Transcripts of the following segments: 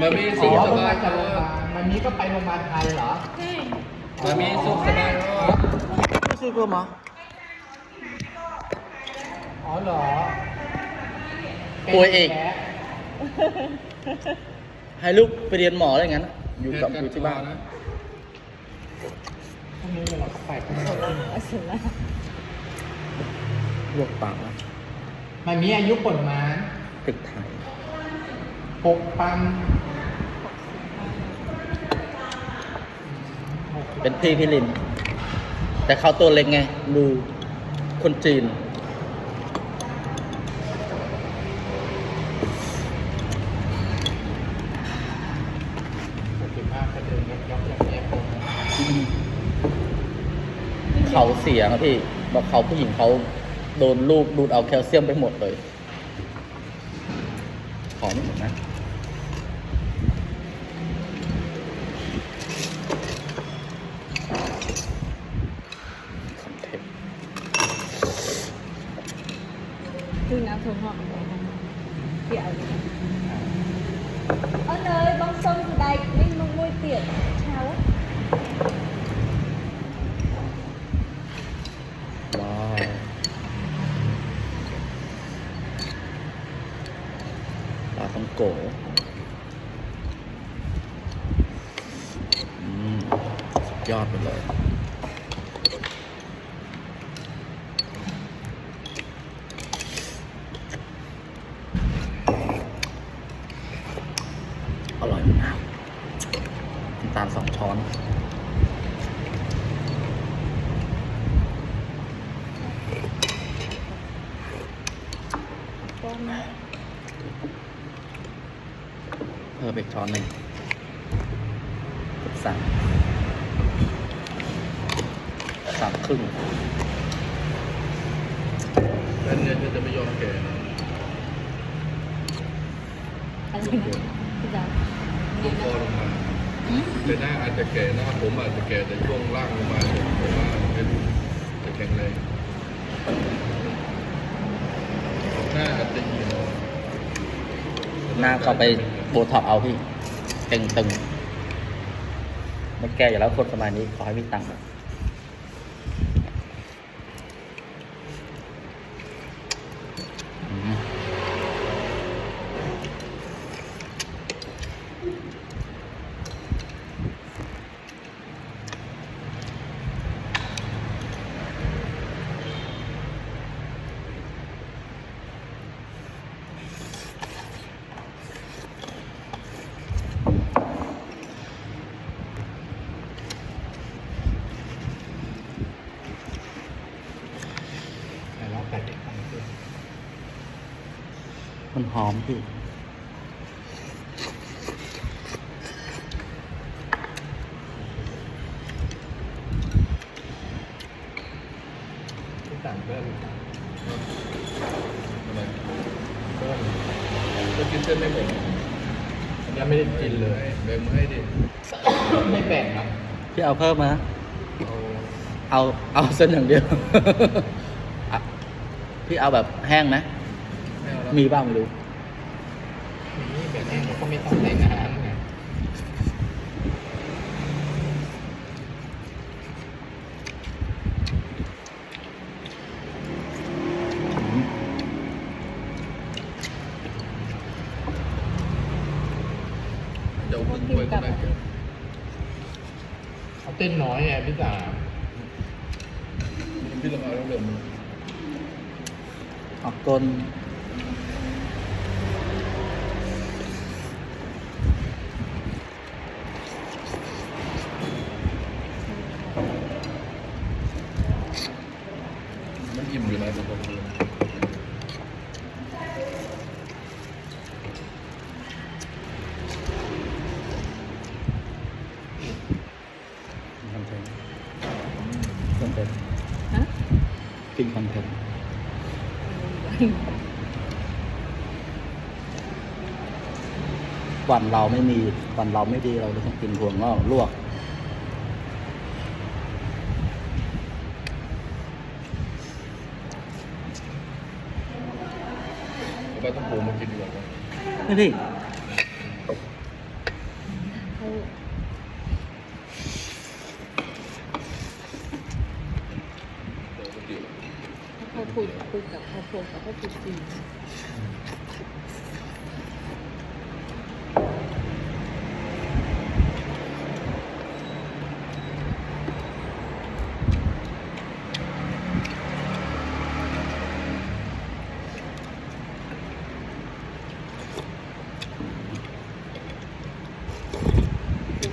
มามีอ๋สุอขสเพิ่งบายมาจากโรงพยาบาลมันนี้ก็ไปโรงพยาบาลไทยเหรอ ใช่มามีสุขสบายเนอะไม่ซื้อเพิ่มเหรออ๋อเหรอป่วยเองแผลให้ลูกไปเรียนหมออะไรอย่างนั้นอะอยู่กับอยู่ที่บ้านนะพรุ่งนี้เราก็ไปพรุ่งนี้เอาสุดละลวกปากนะมันมีอายุผลมานตึกไทยปกปัน เป็นพี่พี่ลิน แต่เขาตัวเล็กไง ดูคนจีน เขาเสียนะพี่ บอกเขาผู้หญิงเขาโดนลูกดูดเอาแคลเซียมไปหมดเลย ขอไม่หมดนะคอนเทนต์ คือน้ำถั่วหอมไปนะเกี่ยวเลย ở nơi bông sông từ đây nên mong môi tiệt chào á ว้าวปลาทังโกอืมสุดย อดไปเลย อร่อยมากน้ำตาลสองช้อนเพิ่มอีกช้อนหนึ่งสาม สามครึ่งแล้วเนี่ยเธอจะไม่ยอมแก่นะอะไรนะพี่จ๋าลูกคอลงมาแต่หน้าอาจจะแก่หน้าผมอาจจะแก่แต่ช่วงล่างลงมาเนี่ยผมว่าเป็นจะแข็งแรงหน้าอาจจะเหี่ยวหน้าเขาไปโบท็อกซ์เอาพี่เต็งตึงไม่แก้อยู่แล้วคนสมัยนี้ขอให้มีตังค์อืม แต่เราแต่เด็กของตัว มันหอมพี่ที่ต่างเพิ่มอะไรเพิ่มก็กินเส้นไม่หมดยังไม่ได้กินเลยแบ่งมาให้ดิไม่แบ่งครับพี่เอาเพิ่มมาเอาเอาเอาเส้นอย่างเดียวอะพี่เอาแบบแห้งไหมไม่เอาแล้วมีบ้างไม่รู้นี่แบบนี้ก็ไม่ต้องใส่น้ำไงเดี๋ยวคุณไปก็ได้เอาเต้นน้อยไงพี่จ๋าพี่ลองเอาแล้วเดี๋ยวมันออกต้นมันอิ่มอยู่นะทุกคน คอนเทนต์คอนเทนต์ ฮะ กินคอนเทนต์วันเราไม่มีวันเราไม่ดีเราต้องกินถั่วงอกลวกเอาไปต้องโผล่มากินดีกว่าครับนี่ กับพวกจุดจีน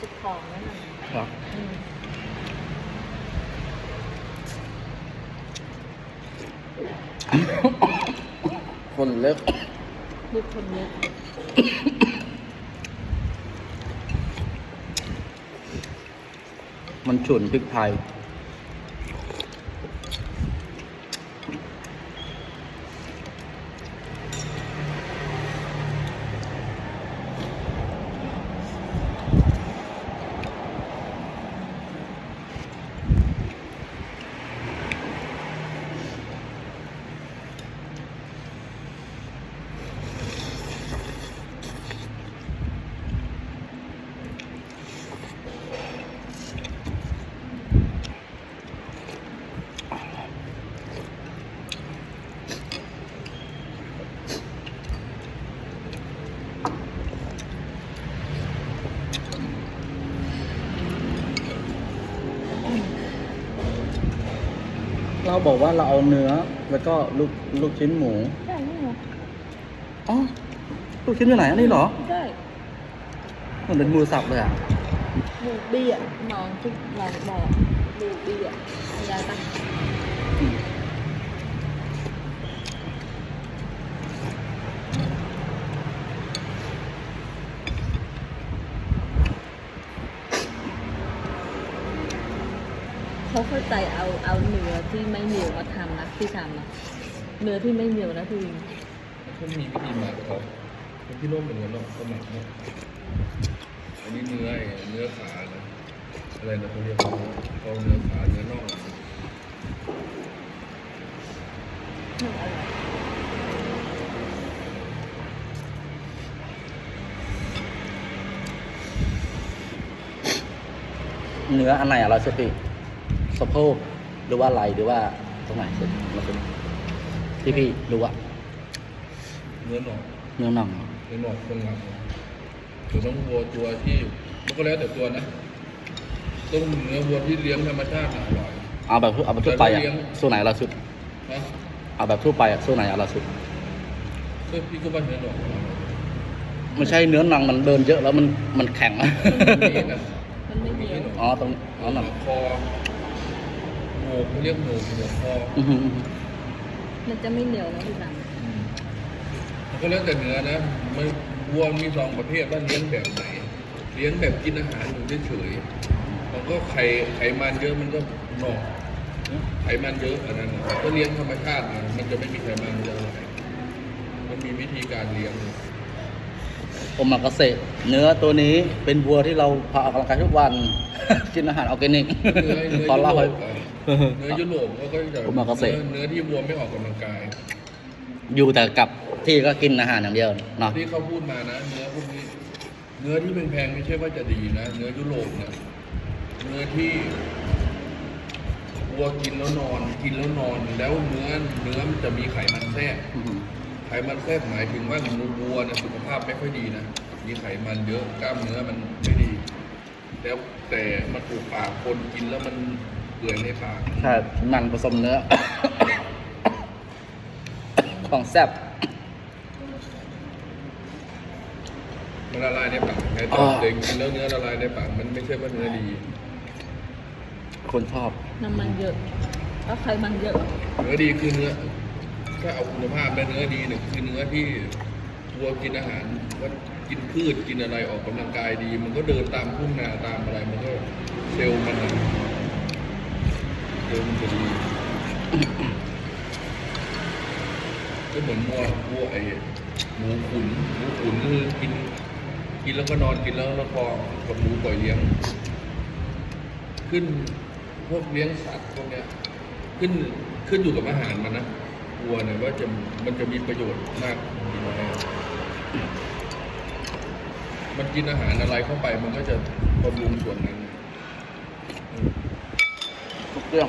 สุดของแล้นะ ครับ อืม คนเลิกลูกคนเนี้ยมันฉุนพริกไทย เราบอกว่าเราเอาเนื้อ แล้วก็ลูกลูกชิ้นหมูใช่นี่ไงอ๋อลูกชิ้นอยู่ไหนอันนี้เหรอใช่เหมือนเป็นมือสับเลยอะหมูเบี้ยน้องทุกเราบอกหมูเบี้ยยายตั้ง เขาเข้าใจเอาเอาเนื้อที่ไม่เหนียวมาทำนะที่ทำนะเนื้อที่ไม่เหนียวนะพี่วินเขามีวิธีหมักเขาคนที่ร่วมเหมือนกันเนาะเขาหมักเนาะอันนี้เนื้อไอ้เนื้อขานะอะไรนะเขาเรียกว่าเขาเนื้อขาเนื้อน่องอืมอร่อยเนื้ออันไหนอะเราสุดพี่ สะโพกหรือว่าไหลหรือว่าตรงไหนสุดเราสุดที่พี่รู้อะเนื้อหนอกเนื้อหนังเนื้อหนอกตรงหลังหรือต้องวัวตัวที่มันก็แล้วแต่ตัวนะต้องเนื้อวัวที่เลี้ยงธรรมชาติน่ะอร่อยเอาแบบเอาแบบทั่วไปอะแล้วเลี้ยงส่วนไหนเราสุดนะเอาแบบทั่วไปอะส่วนไหนอะเราสุดก็พี่ก็ว่าเนื้อหนอกอร่อยไม่ใช่เนื้อหนังมันเดินเยอะแล้วมันมันแข็งนี่นะมันไม่เหนียวอ๋อตรงอ๋อหนังคอ โหนกเขาเรียกโหนกหัวคออื้อหืออื้อหือมันจะไม่เหนียวนะพี่ตังอืมมันก็แล้วแต่เนื้อนะมันวัวมีสองประเภทว่าเลี้ยงแบบไหน เลี้ยงแบบกินอาหารอยู่เฉยๆมันก็ไข่ไขมันเยอะมันก็หนอกไขมันเยอะอันนั้นน่ะก็เลี้ยงธรรมชาติมันมันจะไม่มีไขมันมันจะอร่อยมันมีวิธีการเลี้ยงโอมากาเสะเนื้อตัวนี้เป็นวัวที่เราพาออกกำลังกายทุกวัน กินอาหารออร์แกนิกเนื้อเนื้อขอยุเล่าโรให้ปอะ เนื้อยุโรปเขาก็จะโอมากาเสะเนื้อเนื้อที่วัวไม่ออกกำลังกาย อยู่แต่กับที่ก็กินอาหารอย่างเดียวเนาะ ที่เขาพูดมานะ เนื้อพวกนี้ เนื้อที่แพงๆไม่ใช่ว่าจะดีนะ เนื้อยุโรปนะเนื้อที่วัวกินแล้วนอน กินแล้วนอน แล้วเนื้อเนื้อมันจะมีไขมันแทรกอื้อหือไขมันแทรกหมายถึงว่าวัวเนี่ยสุขภาพไม่ค่อยดีนะ มีไขมันเยอะกล้ามเนื้อมันไม่ดี แล้วแต่มันถูกปากคนกินแล้วมัน เปื่อยในปากใช่มันผสมเนื้อ ของแซ่บมันละลายในปากไงอ๋ตออนเด็กกินแล้วเนื้อละลายในปากมันไม่ใช่ว่าเนื้อดี คนชอบน้ำมันเยอะแล้วไขมันเยอะ เนื้อดีคือเนื้อถ้าเอาคุณภาพและเนื้อดีเนี่ยคือเนื้อที่วัวกินอาหารว่ากินพืชกินอะไรออกกำลังกายดี มันก็เดินตามทุ่งนาตามอะไรมันก็เซลล์มัน อมันจะดีก็เหมือนวัววัวไอ้หมูขุนหมูขุนคือกิน กินแล้วก็นอนกินแล้วแล้วพอกับหมูปล่อยเลี้ยง ขึ้นพวกเลี้ยงสัตว์พวกเนี้ย ขึ้นขึ้นอยู่กับอาหารมันนะวัวเนี่ยว่าจะมันจะมีประโยชน์มากดีน้อยมันกินอาหารอะไรเข้าไปมันก็จะบำรุงส่วนนั้นทุกเรื่อง